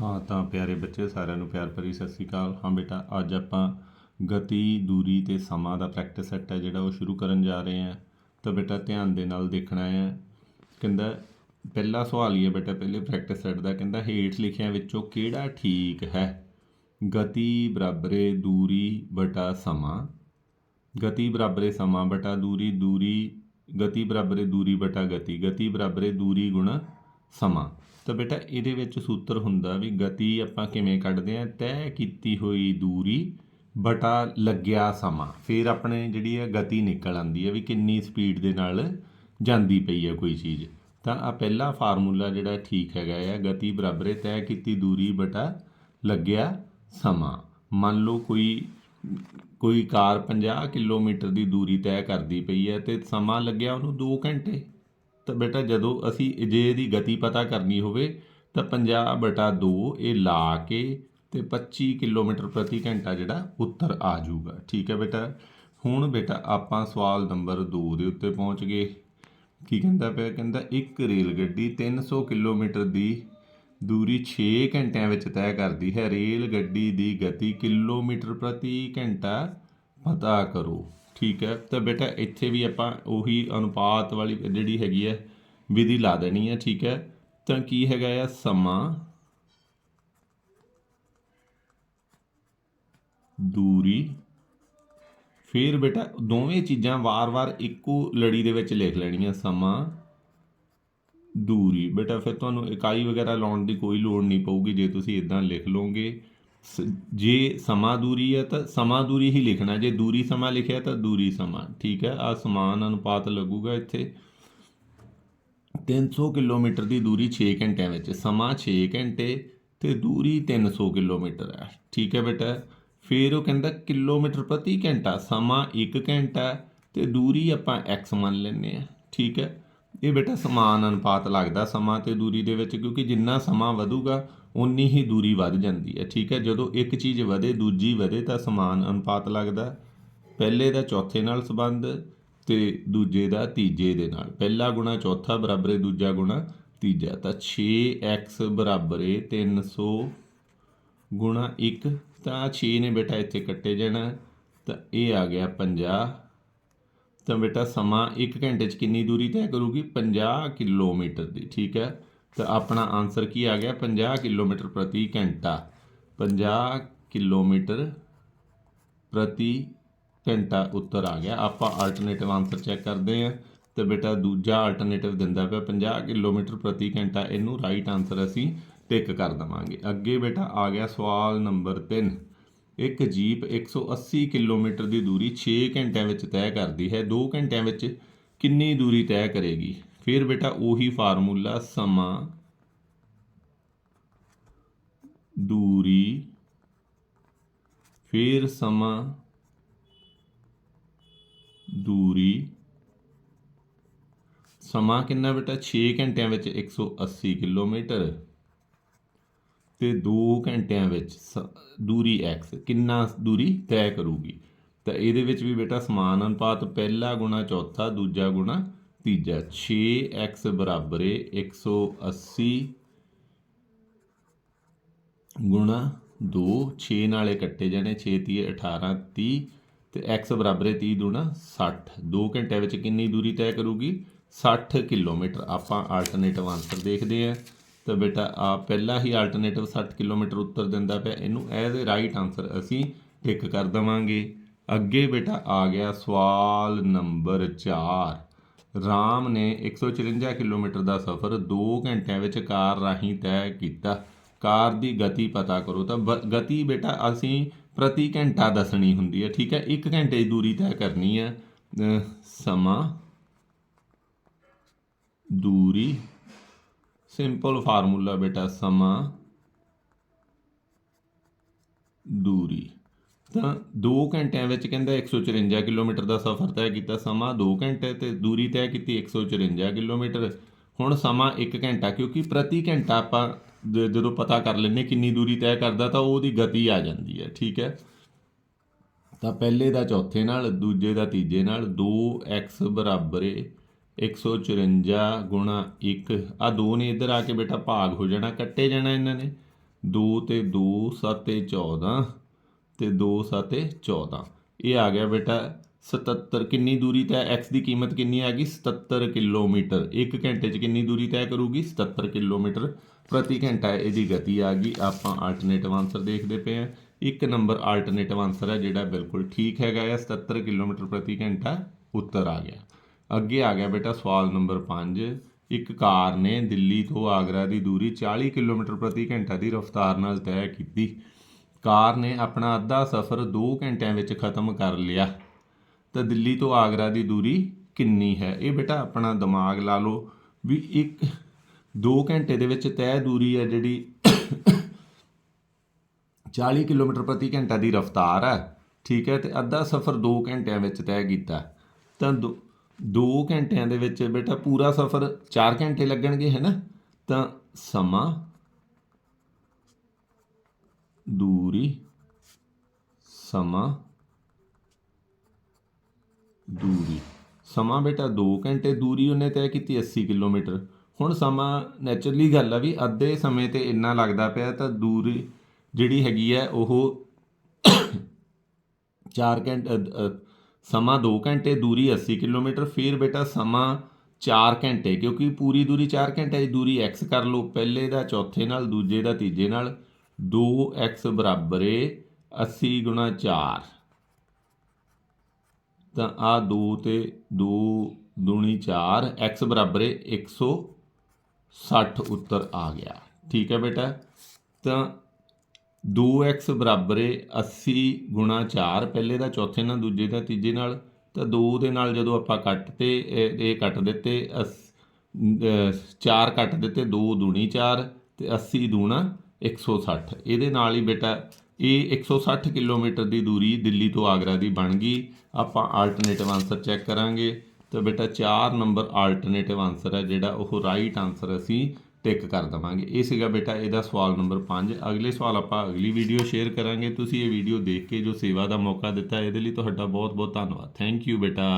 ਹਾਂ, ਤਾਂ ਪਿਆਰੇ ਬੱਚੇ, ਸਾਰਿਆਂ ਨੂੰ ਪਿਆਰ ਭਰੀ ਸਤਿ ਸ੍ਰੀ ਅਕਾਲ। ਹਾਂ ਬੇਟਾ, ਅੱਜ ਆਪਾਂ ਗਤੀ, ਦੂਰੀ ਤੇ ਸਮਾਂ ਦਾ ਪ੍ਰੈਕਟਿਸ ਸੈੱਟ ਹੈ, ਜਿਹੜਾ ਉਹ ਸ਼ੁਰੂ ਕਰਨ ਜਾ ਰਹੇ ਹਾਂ। ਤਾਂ ਬੇਟਾ, ਧਿਆਨ ਦੇ ਨਾਲ ਦੇਖਣਾ ਹੈ। ਕਹਿੰਦਾ, ਪਹਿਲਾ ਸਵਾਲ ਹੀ ਹੈ ਬੇਟਾ, ਪਹਿਲੇ ਪ੍ਰੈਕਟਿਸ ਸੈੱਟ ਦਾ। ਕਹਿੰਦਾ, ਹੇਠ ਲਿਖਿਆਂ ਵਿੱਚੋਂ ਕਿਹੜਾ ਠੀਕ ਹੈ? ਗਤੀ ਬਰਾਬਰੇ ਦੂਰੀ ਬਟਾ ਸਮਾਂ। ਗਤੀ ਬਰਾਬਰੇ ਸਮਾਂ ਬਟਾ ਦੂਰੀ ਦੂਰੀ, ਗਤੀ ਬਰਾਬਰੇ ਦੂਰੀ ਬਟਾ ਗਤੀ। ਗਤੀ ਬਰਾਬਰੇ ਦੂਰੀ ਗੁਣਾ ਸਮਾਂ। ਤਾਂ ਬੇਟਾ, ਇਹਦੇ ਵਿੱਚ ਸੂਤਰ ਹੁੰਦਾ ਵੀ ਗਤੀ ਆਪਾਂ ਕਿਵੇਂ ਕੱਢਦੇ ਆ ਤੈਅ ਕੀਤੀ ਹੋਈ ਦੂਰੀ, ਬਟਾ ਲੱਗਿਆ ਸਮਾਂ। ਫਿਰ ਆਪਣੇ ਜਿਹੜੀ ਹੈ ਗਤੀ ਨਿਕਲ ਆਉਂਦੀ ਹੈ ਵੀ ਕਿੰਨੀ ਸਪੀਡ ਦੇ ਨਾਲ ਜਾਂਦੀ ਪਈ ਹੈ ਕੋਈ ਚੀਜ਼। ਤਾਂ ਆ ਪਹਿਲਾ ਫਾਰਮੂਲਾ ਜਿਹੜਾ ਠੀਕ ਹੈਗਾ ਆ, ਗਤੀ ਬਰਾਬਰ ਹੈ, ਤੈਅ ਕੀਤੀ ਦੂਰੀ, ਬਟਾ ਲੱਗਿਆ ਸਮਾਂ। ਮੰਨ ਲਓ ਕੋਈ ਕੋਈ ਕਾਰ 50 ਕਿਲੋਮੀਟਰ ਦੀ ਦੂਰੀ ਤੈਅ ਕਰਦੀ ਪਈ ਹੈ ਤੇ ਸਮਾਂ ਲੱਗਿਆ ਉਹਨੂੰ 2 ਘੰਟੇ। ਤਾਂ ਬੇਟਾ, ਜਦੋਂ ਅਸੀਂ ਜੇ ਇਹਦੀ ਗਤੀ ਪਤਾ ਕਰਨੀ ਹੋਵੇ ਤਾਂ 50 ਬਟਾ 2 ਇਹ ਲਾ ਕੇ ਤੇ 25 ਕਿਲੋਮੀਟਰ ਪ੍ਰਤੀ ਘੰਟਾ ਜਿਹੜਾ ਉੱਤਰ ਆ ਜਾਊਗਾ। ਠੀਕ ਹੈ ਬੇਟਾ? ਹੁਣ ਬੇਟਾ ਆਪਾਂ ਸਵਾਲ ਨੰਬਰ 2 ਦੇ ਉੱਤੇ ਪਹੁੰਚ ਗਏ। ਕੀ ਕਹਿੰਦਾ ਪਿਆ? ਕਹਿੰਦਾ ਇੱਕ ਰੇਲ ਗੱਡੀ 300 ਕਿਲੋਮੀਟਰ ਦੀ ਦੂਰੀ 6 ਘੰਟਿਆਂ ਵਿੱਚ ਤੈਅ ਕਰਦੀ ਹੈ। ਰੇਲ ਗੱਡੀ ਦੀ ਗਤੀ ਕਿਲੋਮੀਟਰ ਪ੍ਰਤੀ ਘੰਟਾ ਪਤਾ ਕਰੋ। ਠੀਕ ਹੈ। ਤਾਂ ਬੇਟਾ, ਇੱਥੇ ਵੀ ਆਪਾਂ ਉਹੀ ਅਨੁਪਾਤ ਵਾਲੀ ਜਿਹੜੀ ਹੈਗੀ ਹੈ, ਵਿਧੀ ਲਾ ਦੇਣੀ ਹੈ, ਠੀਕ ਹੈ। ਤਾਂ ਕੀ ਹੈਗਾ ਆ? ਸਮਾਂ। ਦੂਰੀ। ਫਿਰ ਬੇਟਾ, ਦੋਵੇਂ ਚੀਜ਼ਾਂ ਵਾਰ-ਵਾਰ ਇੱਕੋ ਲੜੀ ਦੇ ਵਿੱਚ ਲਿਖ ਲੈਣੀਆਂ, ਸਮਾਂ, ਦੂਰੀ। ਬੇਟਾ, ਫਿਰ ਤੁਹਾਨੂੰ ਇਕਾਈ ਵਗੈਰਾ ਲਾਉਣ ਦੀ ਕੋਈ ਲੋੜ ਨਹੀਂ ਪਊਗੀ, ਜੇ ਤੁਸੀਂ ਇਦਾਂ ਲਿਖ ਲਓਗੇ। ਜੇ ਸਮਾਂ ਦੂਰੀ ਹੈ ਤਾਂ ਸਮਾਂ ਦੂਰੀ ਹੀ ਲਿਖਣਾ, ਜੇ ਦੂਰੀ ਸਮਾਂ ਲਿਖਿਆ ਤਾਂ ਦੂਰੀ ਸਮਾਂ, ਠੀਕ ਹੈ? ਆ ਸਮਾਨ ਅਨੁਪਾਤ ਲੱਗੂਗਾ ਇੱਥੇ। 300 ਕਿਲੋਮੀਟਰ ਦੀ ਦੂਰੀ 6 ਘੰਟਿਆਂ ਵਿੱਚ, ਸਮਾਂ 6 ਘੰਟੇ ਤੇ ਦੂਰੀ 300 ਕਿਲੋਮੀਟਰ ਹੈ, ਠੀਕ ਹੈ ਬੇਟਾ? ਫਿਰ ਉਹ ਕਹਿੰਦਾ ਕਿਲੋਮੀਟਰ ਪ੍ਰਤੀ ਘੰਟਾ, ਸਮਾਂ 1 ਘੰਟਾ ਤੇ ਦੂਰੀ ਆਪਾਂ x ਮੰਨ ਲੈਂਦੇ ਆ ਠੀਕ ਹੈ? ਇਹ ਬੇਟਾ ਸਮਾਨ ਅਨੁਪਾਤ ਲੱਗਦਾ ਸਮਾਂ ਤੇ ਦੂਰੀ ਦੇ ਵਿੱਚ, ਕਿਉਂਕਿ ਜਿੰਨਾ ਸਮਾਂ ਵਧੂਗਾ ਉਨੀ ਹੀ ਦੂਰੀ ਵੱਧ ਜਾਂਦੀ ਹੈ। ਠੀਕ ਹੈ, ਜਦੋਂ ਇੱਕ ਚੀਜ਼ ਵਧੇ, ਦੂਜੀ ਵਧੇ ਤਾਂ ਸਮਾਨ ਅਨੁਪਾਤ ਲੱਗਦਾ ਪਹਿਲੇ ਦਾ ਚੌਥੇ ਨਾਲ ਸੰਬੰਧ ਤੇ ਦੂਜੇ ਦਾ ਤੀਜੇ ਦੇ ਨਾਲ। ਪਹਿਲਾ ਗੁਣਾ ਚੌਥਾ ਬਰਾਬਰ ਹੈ ਦੂਜਾ ਗੁਣਾ ਤੀਜਾ। ਤਾਂ 6x ਬਰਾਬਰ ਹੈ 300 ਗੁਣਾ 1 ਤਾਂ 6 ਨੇ ਬੇਟਾ ਇੱਥੇ ਕੱਟੇ ਜਾਣਾ ਤਾਂ ਇਹ ਆ ਗਿਆ 50 ਤਾਂ ਬੇਟਾ ਸਮਾਂ 1 ਘੰਟੇ 'ਚ ਕਿੰਨੀ ਦੂਰੀ ਤੈਅ ਕਰੂਗੀ? 50 ਕਿਲੋਮੀਟਰ ਦੀ। ਠੀਕ ਹੈ ਤਾਂ ਆਪਣਾ ਆਨਸਰ ਕੀ ਆ ਗਿਆ? 50 ਕਿਲੋਮੀਟਰ ਪ੍ਰਤੀ ਘੰਟਾ। 50 ਕਿਲੋਮੀਟਰ ਪ੍ਰਤੀ ਘੰਟਾ ਉੱਤਰ ਆ ਗਿਆ। ਆਪਾਂ ਆਲਟਰਨੇਟਿਵ ਆਨਸਰ ਚੈੱਕ ਕਰਦੇ ਹਾਂ। ਤੇ ਬੇਟਾ ਦੂਜਾ ਆਲਟਰਨੇਟਿਵ ਦਿੰਦਾ ਪਿਆ। 50 ਕਿਲੋਮੀਟਰ ਪ੍ਰਤੀ ਘੰਟਾ। ਇਹਨੂੰ ਰਾਈਟ ਆਨਸਰ ਅਸੀਂ ਟਿਕ ਕਰ ਦਵਾਂਗੇ। ਅੱਗੇ ਬੇਟਾ ਆ ਗਿਆ ਸਵਾਲ ਨੰਬਰ 3 ਇੱਕ ਜੀਪ 180 ਕਿਲੋਮੀਟਰ ਦੀ ਦੂਰੀ 6 ਘੰਟਿਆਂ ਵਿੱਚ ਤੈਅ ਕਰਦੀ ਹੈ। 2 ਘੰਟਿਆਂ ਵਿੱਚ ਕਿੰਨੀ ਦੂਰੀ ਤੈਅ ਕਰੇਗੀ? ਫਿਰ ਬੇਟਾ ਉਹੀ ਫਾਰਮੂਲਾ ਸਮਾਂ, ਦੂਰੀ, ਫਿਰ ਸਮਾਂ, ਦੂਰੀ। ਸਮਾਂ ਕਿੰਨਾ ਬੇਟਾ? 6 ਘੰਟਿਆਂ ਵਿੱਚ 180 ਕਿਲੋਮੀਟਰ ਤੇ 2 ਘੰਟਿਆਂ ਵਿੱਚ ਸ- ਦੂਰੀ x, ਕਿੰਨਾ ਦੂਰੀ ਤੈਅ ਕਰੂਗੀ? ਤਾਂ ਇਹਦੇ ਵਿੱਚ ਵੀ ਬੇਟਾ ਸਮਾਨ ਅਨੁਪਾਤ ਪਹਿਲਾ ਗੁਣਾ ਚੌਥਾ, ਦੂਜਾ ਗੁਣਾ ਤੀਜਾ 6x ਬਰਾਬਰ ਹੈ 180 ਗੁਣਾ 2 6 ਨਾਲੇ ਕੱਟੇ ਜਾਣੇ 6 ਤੀਏ 18 30 ਤੇ x ਬਰਾਬਰ ਹੈ 30 ਦੂਣਾ 60 2 ਘੰਟਿਆਂ ਵਿੱਚ ਕਿੰਨੀ ਦੂਰੀ ਤੈਅ ਕਰੂਗੀ? 60 ਕਿਲੋਮੀਟਰ। ਆਪਾਂ ਆਲਟਰਨੇਟਿਵ ਆਨਸਰ ਦੇਖਦੇ ਹਾਂ। ਤਾਂ ਬੇਟਾ, ਆ ਪਹਿਲਾ ਹੀ ਆਲਟਰਨੇਟਿਵ 60 ਕਿਲੋਮੀਟਰ ਉੱਤਰ ਦਿੰਦਾ ਪਿਆ। ਇਹਨੂੰ ਐਜ਼ ਅ ਰਾਈਟ ਆਨਸਰ ਅਸੀਂ ਟਿਕ ਕਰ ਦਵਾਂਗੇ। ਅੱਗੇ ਬੇਟਾ ਆ ਗਿਆ ਸਵਾਲ ਨੰਬਰ 4 ਰਾਮ ਨੇ 154 ਕਿਲੋਮੀਟਰ ਦਾ ਸਫ਼ਰ 2 ਘੰਟਿਆਂ ਵਿੱਚ ਕਾਰ ਰਾਹੀਂ ਤੈਅ ਕੀਤਾ। ਕਾਰ ਦੀ ਗਤੀ ਪਤਾ ਕਰੋ ਤਾਂ ਬ- ਗਤੀ ਬੇਟਾ ਅਸੀਂ ਪ੍ਰਤੀ ਘੰਟਾ ਦੱਸਣੀ ਹੁੰਦੀ ਹੈ, ਠੀਕ ਹੈ? 1 ਘੰਟੇ ਦੀ ਦੂਰੀ ਤੈਅ ਕਰਨੀ ਹੈ। ਸਮਾਂ, ਦੂਰੀ, ਸਿੰਪਲ ਫਾਰਮੂਲਾ ਬੇਟਾ, ਸਮਾਂ, ਦੂਰੀ। ਤਾਂ 2 ਘੰਟਿਆਂ ਵਿੱਚ ਕਹਿੰਦਾ 154 ਕਿਲੋਮੀਟਰ ਦਾ ਸਫ਼ਰ ਤੈਅ ਕੀਤਾ, ਸਮਾਂ 2 ਘੰਟੇ ਤੇ ਦੂਰੀ ਤੈਅ ਕੀਤੀ 154 ਕਿਲੋਮੀਟਰ। ਹੁਣ ਸਮਾਂ 1 ਘੰਟਾ, ਕਿਉਂਕਿ ਪ੍ਰਤੀ ਘੰਟਾ ਆਪਾਂ ਜ- ਜਦੋਂ ਪਤਾ ਕਰ ਲੈਂਦੇ ਕਿੰਨੀ ਦੂਰੀ ਤੈਅ ਕਰਦਾ, ਤਾਂ ਉਹਦੀ ਗਤੀ ਆ ਜਾਂਦੀ ਹੈ, ਠੀਕ ਹੈ? ਤਾਂ ਪਹਿਲੇ ਦਾ ਚੌਥੇ ਨਾਲ, ਦੂਜੇ ਦਾ ਤੀਜੇ ਨਾਲ 2x ਬਰਾਬਰ ਹੈ 154 ਗੁਣਾ 1 ਆ ਦੋ ਨੇ ਇੱਧਰ ਆ ਕੇ ਬੇਟਾ ਭਾਗ ਹੋ ਜਾਣਾ, ਕੱਟੇ ਜਾਣਾ ਇਹਨਾਂ ਨੇ। 2 ਤੇ 2 7 14 ਤੇ 2 7 14 ਇਹ ਆ ਗਿਆ ਬੇਟਾ 77 ਕਿੰਨੀ ਦੂਰੀ ਤੈਅ? X ਦੀ ਕੀਮਤ ਕਿੰਨੀ ਆ ਗਈ 77 ਕਿਲੋਮੀਟਰ। 1 ਘੰਟੇ 'ਚ ਕਿੰਨੀ ਦੂਰੀ ਤੈਅ ਕਰੂਗੀ? 77 ਕਿਲੋਮੀਟਰ ਪ੍ਰਤੀ ਘੰਟਾ ਇਹਦੀ ਗਤੀ ਆ ਗਈ। ਆਪਾਂ ਆਲਟਰਨੇਟਿਵ ਆਨਸਰ ਦੇਖਦੇ ਪਏ ਆ ਇੱਕ ਨੰਬਰ ਆਲਟਰਨੇਟਿਵ ਆਨਸਰ ਹੈ ਜਿਹੜਾ ਬਿਲਕੁਲ ਠੀਕ ਹੈਗਾ ਆ। 77 ਕਿਲੋਮੀਟਰ ਪ੍ਰਤੀ ਘੰਟਾ ਉੱਤਰ ਆ ਗਿਆ। ਅੱਗੇ ਆ ਗਿਆ ਬੇਟਾ ਸਵਾਲ ਨੰਬਰ 5 ਇੱਕ ਕਾਰ ਨੇ ਦਿੱਲੀ ਤੋਂ ਆਗਰਾ ਦੀ ਦੂਰੀ 40 ਕਿਲੋਮੀਟਰ ਪ੍ਰਤੀ ਘੰਟਾ ਦੀ ਰਫ਼ਤਾਰ ਨਾਲ ਤੈਅ ਕੀਤੀ। ਕਾਰ ਨੇ ਆਪਣਾ ਅੱਧਾ ਸਫ਼ਰ 2 ਘੰਟਿਆਂ ਵਿੱਚ ਖਤਮ ਕਰ ਲਿਆ। ਤਾਂ ਦਿੱਲੀ ਤੋਂ ਆਗਰਾ ਦੀ ਦੂਰੀ ਕਿੰਨੀ ਹੈ? ਇਹ ਬੇਟਾ ਆਪਣਾ ਦਿਮਾਗ ਲਾ ਲਓ ਵੀ ਇੱਕ 2 ਘੰਟੇ ਦੇ ਵਿੱਚ ਤੈਅ ਦੂਰੀ ਹੈ ਜਿਹੜੀ 40 ਕਿਲੋਮੀਟਰ ਪ੍ਰਤੀ ਘੰਟਾ ਦੀ ਰਫ਼ਤਾਰ ਹੈ, ਠੀਕ ਹੈ? ਤੇ ਅੱਧਾ ਸਫ਼ਰ 2 ਘੰਟਿਆਂ ਵਿੱਚ ਤੈਅ ਕੀਤਾ। ਤਾਂ 2 ਘੰਟਿਆਂ ਦੇ ਵਿੱਚ ਬੇਟਾ ਪੂਰਾ ਸਫ਼ਰ 4 ਘੰਟੇ ਲੱਗਣਗੇ, ਹੈ ਨਾ? ਤਾਂ ਸਮਾਂ ਦੂਰੀ, ਸਮਾਂ ਦੂਰੀ। ਸਮਾਂ ਬੇਟਾ 2 ਘੰਟੇ ਦੂਰੀ ਉਹਨੇ ਤੈਅ ਕੀਤੀ 80 ਕਿਲੋਮੀਟਰ। ਹੁਣ ਸਮਾਂ ਨੈਚੁਰਲੀ ਗੱਲ ਆ ਵੀ ਅੱਧੇ ਸਮੇਂ ਤੇ ਇੰਨਾ ਲੱਗਦਾ ਪਿਆ ਤਾਂ ਦੂਰੀ ਜਿਹੜੀ ਹੈਗੀ ਹੈ ਉਹ 4 ਘੰਟੇ ਸਮਾਂ 2 ਘੰਟੇ, ਦੂਰੀ 80 ਕਿਲੋਮੀਟਰ। ਫਿਰ ਬੇਟਾ ਸਮਾਂ 4 ਘੰਟੇ, ਕਿਉਂਕਿ ਪੂਰੀ ਦੂਰੀ 4 ਘੰਟੇ ਦੀ ਦੂਰੀ x ਕਰ ਲਓ, ਪਹਿਲੇ ਦਾ, ਚੌਥੇ ਨਾਲ, ਦੂਜੇ ਦਾ, ਤੀਜੇ ਨਾਲ। 2x ਬਰਾਬਰ ਏ 80 ਗੁਣਾ 4 ਤਾਂ ਆ 2 ਤੇ 2 ਦੂਣੀ 4 x ਬਰਾਬਰ ਹੈ 160 ਉੱਤਰ ਆ ਗਿਆ। ਠੀਕ ਹੈ ਬੇਟਾ? ਤਾਂ 2x ਬਰਾਬਰ ਹੈ 80 ਗੁਣਾ 4 ਪਹਿਲੇ ਦਾ, ਚੌਥੇ ਨਾਲ, ਦੂਜੇ ਦਾ, ਤੀਜੇ ਨਾਲ। ਤਾਂ 2 ਦੇ ਨਾਲ ਜਦੋਂ ਆਪਾਂ ਕੱਟ ਤੇ ਇਹ ਇਹ ਕੱਟ ਦਿੱਤੇ 4 ਕੱਟ ਦਿੱਤੇ 2 ਦੂਣੀ 4 ਤੇ 80 ਦੂਣਾ 160 ਇਹਦੇ ਨਾਲ ਹੀ ਬੇਟਾ, ਇਹ 160 ਕਿਲੋਮੀਟਰ ਦੀ ਦੂਰੀ ਦਿੱਲੀ ਤੋਂ ਆਗਰਾ ਦੀ ਬਣ ਗਈ। ਆਪਾਂ ਆਲਟਰਨੇਟਿਵ ਆਨਸਰ ਚੈੱਕ ਕਰਾਂਗੇ। ਤਾਂ ਬੇਟਾ 4 ਨੰਬਰ ਆਲਟਰਨੇਟਿਵ ਆਨਸਰ ਹੈ ਜਿਹੜਾ ਉਹ ਰਾਈਟ ਆਨਸਰ ਅਸੀਂ ਟਿਕ ਕਰ ਦਵਾਂਗੇ। ਇਹ ਸੀਗਾ ਬੇਟਾ, ਇਹਦਾ ਸਵਾਲ ਨੰਬਰ 5 ਅਗਲੇ ਸਵਾਲ ਆਪਾਂ ਅਗਲੀ ਵੀਡੀਓ ਸ਼ੇਅਰ ਕਰਾਂਗੇ। ਤੁਸੀਂ ਇਹ ਵੀਡੀਓ ਦੇਖ ਕੇ ਜੋ ਸੇਵਾ ਦਾ ਮੌਕਾ ਦਿੱਤਾ, ਇਹਦੇ ਲਈ ਤੁਹਾਡਾ ਬਹੁਤ ਬਹੁਤ ਧੰਨਵਾਦ। ਥੈਂਕ ਯੂ ਬੇਟਾ।